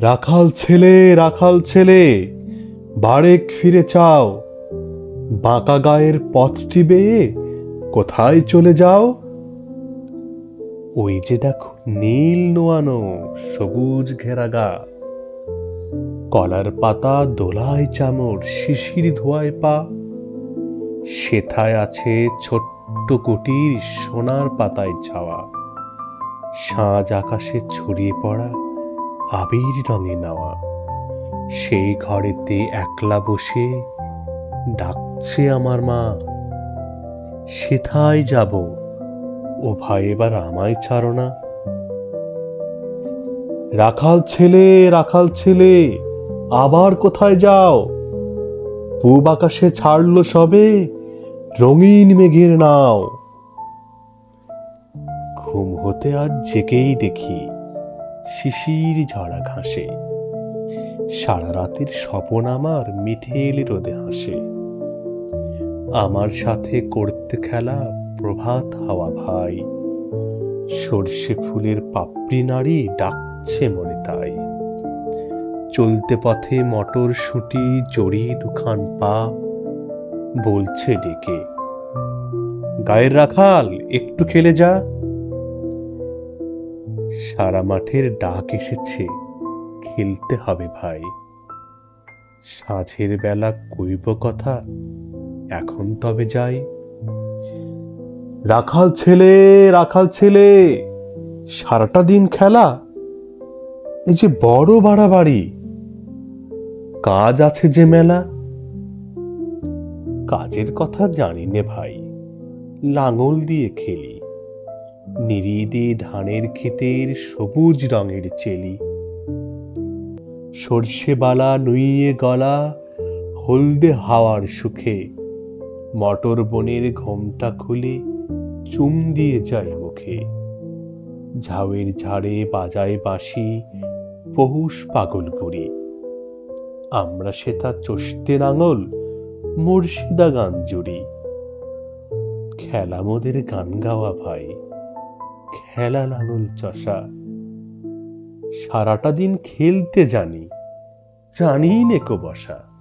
রাখাল ছেলে রাখাল ছেলে, বারেক ফিরে চাও। বাঁকা গায়ের পথটি বেয়ে কোথায় চলে যাও? ওই যে দেখো নীল নোয়ানো সবুজ ঘেরা গা। কলার পাতা, দোলায় চামর, শিশির ধোয়ায় পা। সেথায় আছে ছোট্ট কুটির, সোনার পাতায় ছাওয়া। সাঁজ আকাশে ছড়িয়ে পড়া আবির রঙে নেওয়া। সেই ঘরেতে একলা বসে ডাকছে আমার মা, সেথায় যাব? ও ভাই, এবার আমায় ছাড়ো না। রাখাল ছেলে রাখাল ছেলে, আবার কোথায় যাও? পূব আকাশে ছাড়লো সবে, রঙিন মেঘের নাও। ঘুম হতে আজ জেগেই দেখি। শিশির ঝরা ঘাসে। সারা রাতের স্বপন আমার মিঠেল রোদে হাসে। আমার সাথে করতে খেলা প্রভাত হাওয়া ভাই। সর্ষে ফুলের পাপড়ি নাড়ি ডাকছে মনে তাই। চলতে পথে মটর শুটি জড়ি দুখান পা, বলছে ডেকে, গায়ের রাখাল, একটু খেলে যা। সারা মাঠের ডাক এসেছে, খেলতে হবে ভাই। সাঁঝের বেলা কইব কথা, এখন তবে যাই। রাখাল ছেলে রাখাল ছেলে, সারাটা দিন খেলা? এই যে বড় বাড়াবাড়ি। কাজ আছে যে মেলা? কাজের কথা জানি নে ভাই, লাঙল দিয়ে খেলি। নিরিদে ধানের ক্ষেতের সবুজ রঙের চেলি। সর্ষে বালা নুইয়ে গলা, হলদে হাওয়ার সুখে। মটর বনের ঘোমটা খুলে চুম দিয়ে যায় মুখে। ঝাউয়ের ঝাড়ে বাজায় বাঁশি পহুষ পাগল বুড়ি। আমরা সেটা চষতে নাঙল মুর্শিদা গান জুড়ি। খেলা মোদের গান গাওয়া ভাই। খেলা লাঙল চষা। সারাটা দিন খেলতে জানি জানি নেকো বসা।